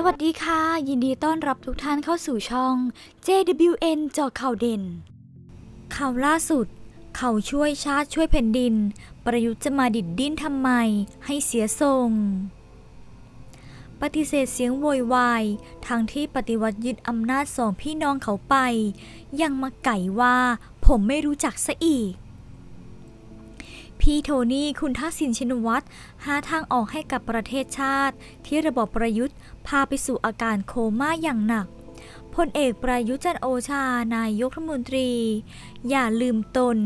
สวัสดีค่ะ ยินดีต้อนรับทุกท่านเข้าสู่ช่อง JWN เจาะข่าวเด่น ข่าวล่าสุด เขาช่วยชาติช่วยแผ่นดิน ประยุทธ์จะมาดิดดิ้นทำไม ให้เสียทรง ปฏิเสธเสียงโวยวายทางที่ปฏิวัติยึดอำนาจสองพี่น้องเขาไป ยังมาไก่ว่าผมไม่รู้จักซะอีกพี่โทนี่คุณทักษิณชินวัตรหาทางออกให้กับประเทศชาติ ที่ระบอบประยุทธ์ พาไปสู่อาการโคม่าอย่างหนักพลเอกประยุจันโอชานายกรัฐมนตรี อย่าลืมตน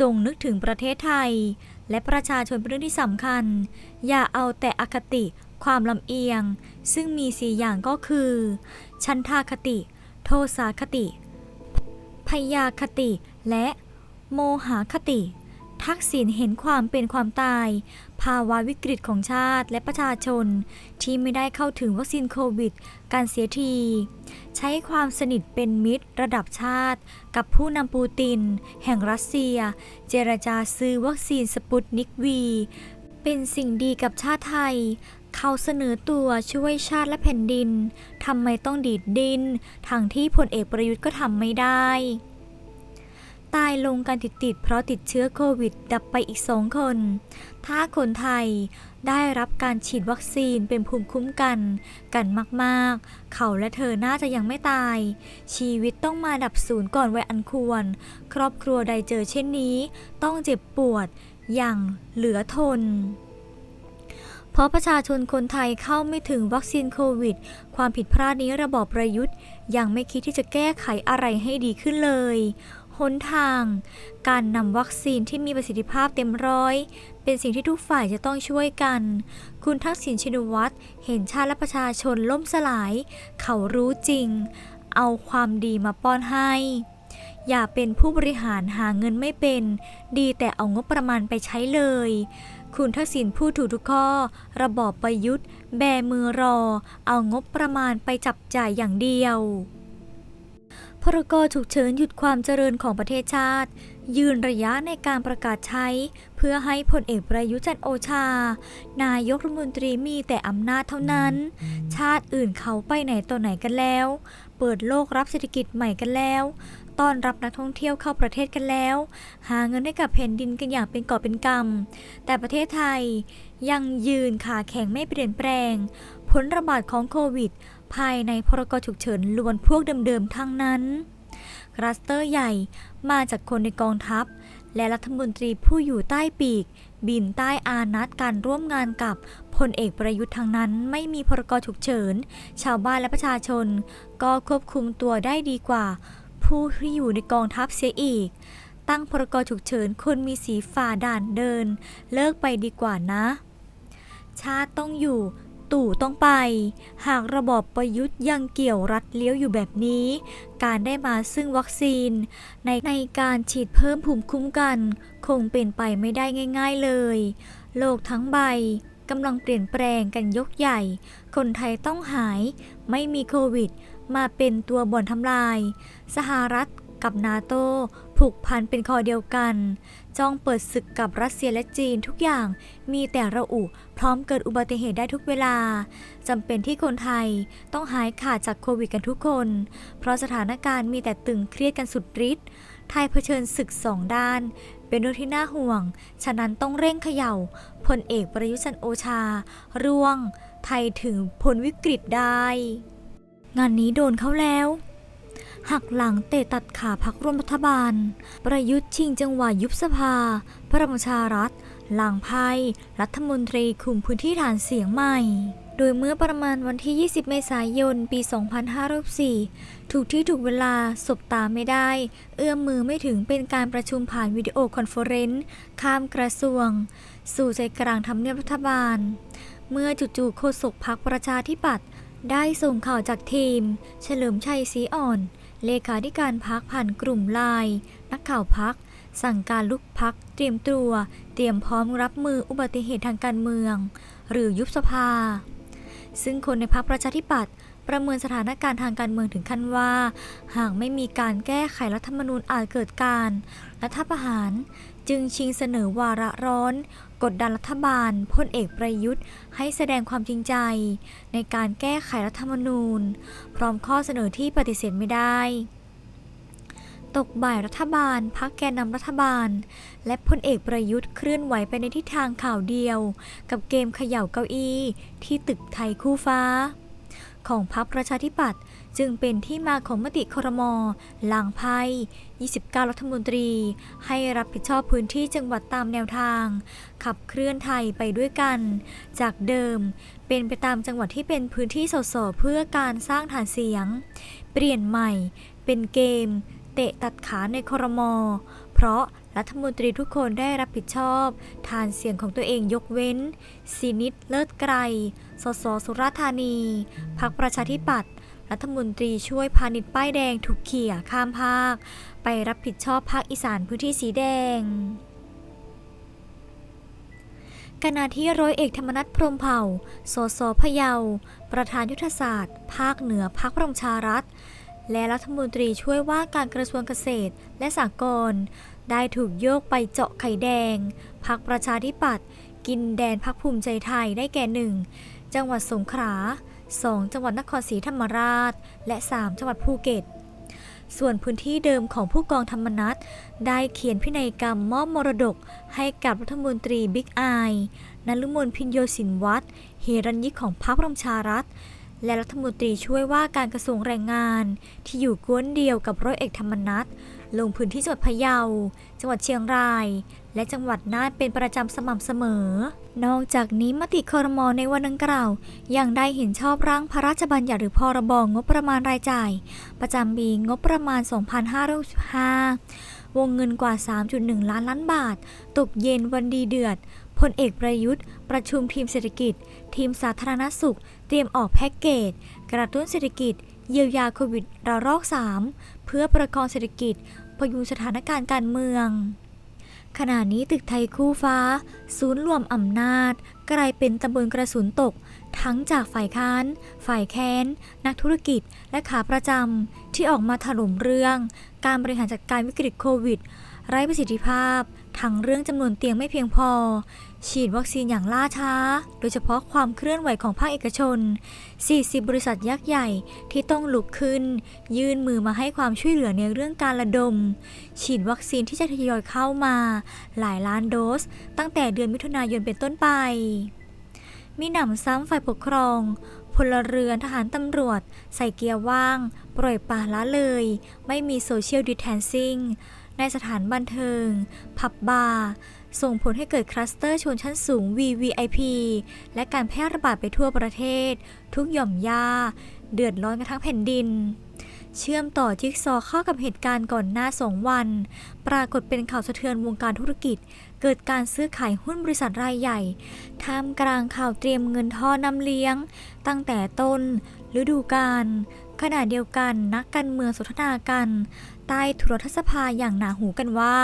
จงนึกถึงประเทศไทย และประชาชนเป็นเรื่องที่สำคัญ อย่าเอาแต่อคติความลำเอียง ซึ่งมีสี่อย่างก็คือ ชันทาคติ โทสาคติ พยาคติและโมหคติ ทักษิณเห็นความเป็นความตาย ภาวะวิกฤตของชาติและประชาชน ที่ไม่ได้เข้าถึงวัคซีนโควิด การเสียที ใช้ความสนิทเป็นมิตรระดับชาติ กับผู้นำปูติน แห่งรัสเซีย เจรจาซื้อวัคซีนสปุตนิกวี เป็นสิ่งดีกับชาติไทยเขาเสนอตัวช่วยชาติและแผ่นดิน ทำไมต้องดีดดินทางที่พลเอกประยุทธ์ก็ทำไม่ได้ ตายลงกันติดๆเพราะติดเชื้อโควิดดับไปอีกสองคน ถ้าคนไทยได้รับการฉีดวัคซีนเป็นภูมิคุ้มกัน กันมากๆ เขาและเธอน่าจะยังไม่ตาย ชีวิตต้องมาดับศูนย์ก่อนวัยอันควร ครอบครัวใดเจอเช่นนี้ ต้องเจ็บปวดอย่างเหลือทนเพราะประชาชนคนไทยเข้าไม่ถึงวัคซีนโควิด ความผิดพลาดนี้ระบอบประยุทธ์ ยังไม่คิดที่จะแก้ไขอะไรให้ดีขึ้นเลย หนทาง การนำวัคซีนที่มีประสิทธิภาพเต็มร้อย เป็นสิ่งที่ทุกฝ่ายจะต้องช่วยกัน คุณทักษิณชินวัตรเห็นชาติและประชาชนล่มสลาย เขารู้จริง เอาความดีมาป้อนให้ อย่าเป็นผู้บริหารหาเงินไม่เป็น ดีแต่เอางบประมาณไปใช้เลย คุณทักษิณพูดถูกทุกข้อ ระบอบประยุทธ์ แบมือรอ เอางบประมาณไปจับจ่ายอย่างเดียว พรกฉุกเฉินหยุดความเจริญของประเทศชาติ ยืนระยะในการประกาศใช้ เพื่อให้พลเอกประยุทธ์จันโอชา นายกรัฐมนตรีมีแต่อำนาจเท่านั้น ชาติอื่นเขาไปไหนต่อไหนกันแล้ว เปิดโลกรับเศรษฐกิจใหม่กันแล้วต้อนรับนักท่องเที่ยวเข้าประเทศกันแล้ว หาเงินให้กับแผ่นดินกันอย่างเป็นกอบเป็นกำแต่ประเทศไทยยังยืนขาแข็งไม่เปลี่ยนแปลง ผลระบาดของโควิด ภายในพรกฉุกเฉินล้วนพวกเดิมๆทั้งนั้น คลัสเตอร์ใหญ่มาจากคนในกองทัพ และรัฐมนตรีผู้อยู่ใต้ปีก บินใต้อานัดการร่วมงานกับพลเอกประยุทธ์ทางนั้นไม่มีพรกฉุกเฉิน ชาวบ้านและประชาชน ก็ควบคุมตัวได้ดีกว่า ผู้ที่อยู่ในกองทัพเสียอีก ตั้งพรกฉุกเฉินคนมีสีฝ่าด่านเดิน เลิกไปดีกว่านะ ชาติต้องอยู่ ตู่ต้องไป หากระบอบประยุทธ์ยังเกี่ยวรัดเลี้ยวอยู่แบบนี้ การได้มาซึ่งวัคซีน ในในการฉีดเพิ่มภูมิคุ้มกัน คงเป็นไปไม่ได้ง่าย ๆเลย โลกทั้งใบกำลังเปลี่ยนแปลงกันยกใหญ่ คนไทยต้องหาย ไม่มีโควิด มาเป็นตัวบ่อนทำลาย สหรัฐ กับนาโตผูกพันเป็นคอเดียวกัน จ้องเปิดศึกกับรัสเซียและจีนทุกอย่างมีแต่ระอุพร้อมเกิดอุบัติเหตุได้ทุกเวลาจำเป็นที่คนไทยต้องหายขาดจากโควิดกันทุกคน เพราะสถานการณ์มีแต่ตึงเครียดกันสุดฤทธิ์ไทยเผชิญศึกสองด้าน เป็นเรื่องที่น่าห่วง ฉะนั้นต้องเร่งเขย่าพลเอกประยุทธ์จันโอชา ร่วง ไทยถึงพ้นวิกฤตได้ งานนี้โดนเขาแล้ว หักหลังเตะตัดขาพักร่วมรัฐบาล ประยุทธ์ชิงจังหวะยุบสภา พระประชารัฐ หลังไพ่รัฐมนตรีคุมพื้นที่ฐานเสียงใหม่ โดยเมื่อประมาณวันที่ 20 เมษายน ปี 2504ถูกที่ถูกเวลา สบตาไม่ได้ เอื้อมมือไม่ถึงเป็นการประชุมผ่านวิดีโอคอนเฟอเรนซ์ข้ามกระทรวง สู่ใจกลางทำเนียบรัฐบาล เมื่อจู่ๆโฆษกพักประชาธิปัตย์ได้ส่งข่าวจากทีม เฉลิมชัยศรีอ่อน เลขาธิการพักผ่านกลุ่มไลน์นักข่าวพัก สั่งการลุกพัก เตรียมตัว เตรียมพร้อมรับมืออุบัติเหตุทางการเมือง หรือยุบสภา ซึ่งคนในพักประชาธิปัตย์ประเมินสถานการณ์ทางการเมืองถึงขั้นว่า หากไม่มีการแก้ไขรัฐธรรมนูญอาจเกิดการ รัฐประหาร จึงชิงเสนอวาระร้อน กดดันรัฐบาลพลเอกประยุทธ์ ให้แสดงความจริงใจ ในการแก้ไขรัฐธรรมนูญ พร้อมข้อเสนอที่ปฏิเสธไม่ได้ ตกบ่ายรัฐบาลพักแกนนำรัฐบาล และพลเอกประยุทธ์เคลื่อนไหวไปในทิศทางข่าวเดียว กับเกมเขย่าเก้าอี้ที่ตึกไทยคู่ฟ้า ของพรรคประชาธิปัตย์ จึงเป็นที่มาของมติครมลางไพ่29 รัฐมนตรี ให้รับผิดชอบพื้นที่จังหวัดตามแนวทาง ขับเคลื่อนไทยไปด้วยกัน จากเดิม เป็นไปตามจังหวัดที่เป็นพื้นที่สสเพื่อการสร้างฐานเสียง เปลี่ยนใหม่ เป็นเกม เตะตัดขาในครม เพราะรัฐมนตรีทุกคนได้รับผิดชอบฐานเสียงของตัวเองยกเว้นซีนิดเลิศไกร สสสุราธานี พักประชาธิปัตย์ รัฐมนตรีช่วยพาณิชย์ป้ายแดงถูกเขี่ยข้ามภาค ไปรับผิดชอบภาคอีสานพื้นที่สีแดงขณะที่ร้อยเอกธรรมนัฐพรมเผ่า สสพะเยา ประธานยุทธศาสตร์ ภาคเหนือพักประชารัฐ และรัฐมนตรีช่วยว่าการกระทรวงเกษตรและสหกรณ์ได้ถูกโยกไปเจาะไข่แดง พักประชาธิปัตย์กินแดนพักภูมิใจไทยได้แก่หนึ่ง จังหวัดสงขลา 2 จังหวัดนครศรีธรรมราช และ 3 จังหวัดภูเก็ต ส่วนพื้นที่เดิมของผู้กองธรรมนัฐได้เขียนพินัยกรรมมอบมรดกให้กับรัฐมนตรีบิ๊กไอนลุมนพินโยสินวัตรเฮรัญยิกของพรรคประชารัฐ และรัฐมนตรีช่วยว่าการกระทรวงแรงงาน ที่อยู่กวนเดียวกับร้อยเอกธรรมนัฐลงพื้นที่จังหวัดพะเยา จังหวัดเชียงราย และจังหวัดน่านเป็นประจำสม่ำเสมอ นอกจากนี้มติคอรมอในวันดังกล่าว ยังได้เห็นชอบร่างพระราชบัญญัติหรือพรบงบประมาณรายจ่าย ประจำปีงบประมาณ 2565 วงเงินกว่า 3.1 ล้านล้านบาท ตกเย็นวันดีเดือดพลเอกประยุทธ์ ประชุมทีมเศรษฐกิจ ทีมสาธารณสุข เตรียมออกแพ็กเกจ กระตุ้นเศรษฐกิจ เยียวยาโควิดระลอก 3 เพื่อประคองเศรษฐกิจพยุงสถานการณ์การเมือง ขณะนี้ตึกไทยคู่ฟ้า ศูนย์รวมอำนาจ กลายเป็นตำบลกระสุนตก ทั้งจากฝ่ายค้าน ฝ่ายแค้น นักธุรกิจ และขาประจำที่ออกมาถล่มเรื่อง การบริหารจัดการวิกฤตโควิด ไร้ประสิทธิภาพ ทั้งเรื่องจำนวนเตียงไม่เพียงพอ ฉีดวัคซีนอย่างล่าช้า โดยเฉพาะความเคลื่อนไหวของภาคเอกชน 40 บริษัทยักษ์ใหญ่ที่ต้องลุกขึ้น ยื่นมือมาให้ความช่วยเหลือในเรื่องการระดม ฉีดวัคซีนที่จะทยอยเข้ามา หลายล้านโดส ตั้งแต่เดือนมิถุนายนเป็นต้นไป มีหนำซ้ำฝ่ายปกครองพลเรือนทหารตำรวจ ใส่เกียร์ว่าง ปล่อยปละละเลย ไม่มีโซเชียลดิแทนซิ่งในสถานบันเทิง ผับบาร์ ส่งผลให้เกิดคลัสเตอร์ชนชั้นสูง VVIP และการแพร่ระบาดไปทั่วประเทศ ทุกหย่อมย่า เดือดร้อนกันทั้งแผ่นดิน เชื่อมต่อจิ๊กซอเข้ากับเหตุการณ์ก่อนหน้าสองวัน ปรากฏเป็นข่าวสะเทือนวงการธุรกิจ เกิดการซื้อขายหุ้นบริษัทรายใหญ่ท่ามกลางข่าวเตรียมเงินท่อนำเลี้ยง ตั้งแต่ต้นฤดูกาล ขณะเดียวกันนักการเมืองสนทนากันใต้โทรทัศน์สภาอย่างหนาหูกันว่า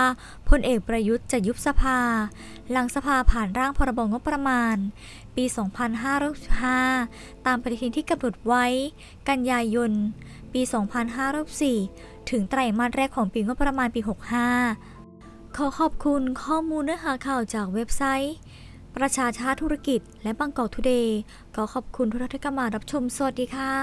พลเอกประยุทธ์จะยุบสภา หลังสภาผ่านร่างพรบงบประมาณ ปี 2565 ตามปฏิทินที่กำหนดไว้ กันยายน ปี 2564 ถึงไตรมาสแรกของปีงบประมาณปี 65 ขอขอบคุณข้อมูลเนื้อหาข่าวจากเว็บไซต์ ประชาชาติธุรกิจและบางกอกทูเดย์ขอขอบคุณทุกท่านที่เข้ามารับชมสวัสดีค่ะ